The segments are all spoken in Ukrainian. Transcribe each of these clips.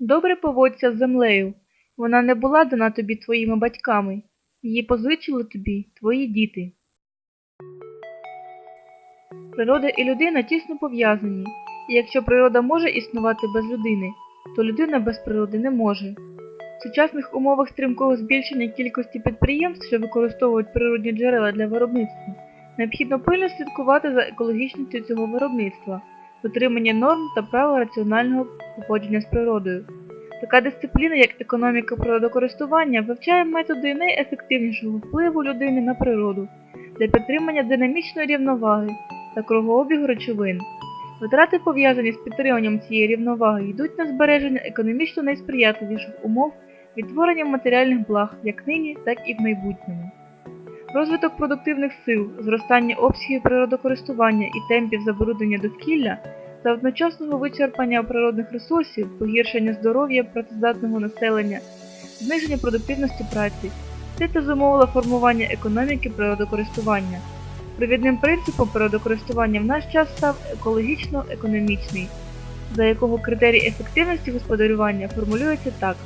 Добре поводься з землею. Вона не була дана тобі твоїми батьками. Її позичили тобі твої діти. Природа і людина тісно пов'язані, і якщо природа може існувати без людини, то людина без природи не може. В сучасних умовах стрімкого збільшення кількості підприємств, що використовують природні джерела для виробництва, необхідно пильно слідкувати за екологічністю цього виробництва, дотримання норм та правил раціонального поводження з природою. Така дисципліна, як економіка природокористування, вивчає методи найефективнішого впливу людини на природу для підтримання динамічної рівноваги та кругообігу речовин. Витрати, пов'язані з підтриманням цієї рівноваги, йдуть на збереження економічно найсприятливіших умов відтворення матеріальних благ як нині, так і в майбутньому. Розвиток продуктивних сил, зростання обсягів природокористування і темпів забруднення довкілля та одночасного вичерпання природних ресурсів, погіршення здоров'я працездатного населення, зниження продуктивності праці це та зумовило формування економіки природокористування. Провідним принципом природокористування в наш час став екологічно-економічний, за якого критерій ефективності господарювання формулюється так: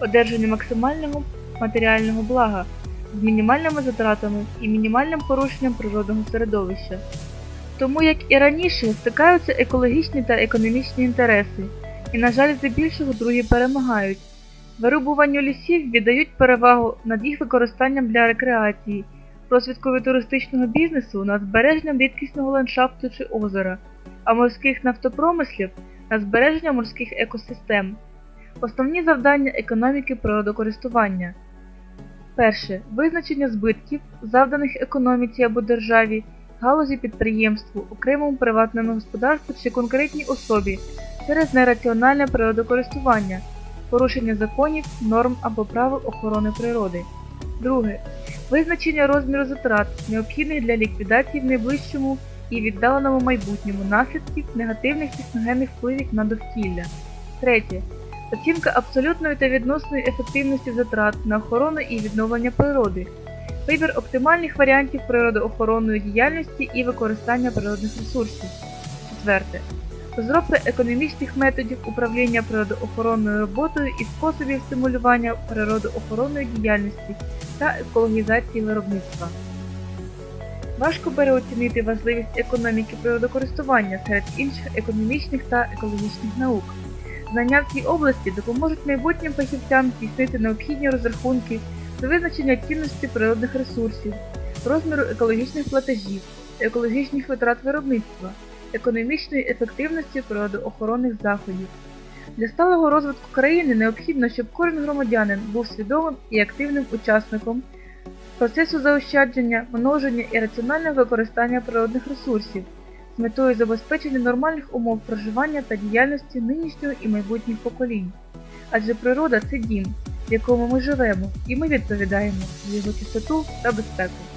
одержання максимального матеріального блага з мінімальними затратами і мінімальним порушенням природного середовища. Тому, як і раніше, стикаються екологічні та економічні інтереси, і, на жаль, здебільшого другі перемагають. Вирубуванню лісів віддають перевагу над їх використанням для рекреації, розвиткові туристичного бізнесу над збереженням рідкісного ландшафту чи озера, а морських нафтопромислів на збереження морських екосистем. Основні завдання економіки природокористування. Перше. Визначення збитків, завданих економіці або державі, галузі підприємству, окремому приватному господарству чи конкретній особі через нераціональне природокористування, порушення законів, норм або правил охорони природи. Друге. Визначення розміру затрат, необхідних для ліквідації в найближчому і віддаленому майбутньому наслідків негативних техногенних впливів на довкілля. Третє. Оцінка абсолютної та відносної ефективності затрат на охорону і відновлення природи. Вибір оптимальних варіантів природоохоронної діяльності і використання природних ресурсів. Четверте. Розробка економічних методів управління природоохоронною роботою і способів стимулювання природоохоронної діяльності та екологізації виробництва. Важко переоцінити важливість економіки природокористування серед інших економічних та екологічних наук. Знання в цій області допоможуть майбутнім фахівцям здійснити необхідні розрахунки з визначення цінності природних ресурсів, розміру екологічних платежів, екологічних витрат виробництва, економічної ефективності природоохоронних заходів. Для сталого розвитку країни необхідно, щоб кожен громадянин був свідомим і активним учасником процесу заощадження, множення і раціонального використання природних ресурсів метою забезпечення нормальних умов проживання та діяльності нинішнього і майбутніх поколінь. Адже природа це дім, в якому ми живемо, і ми відповідаємо за його чистоту та безпеку.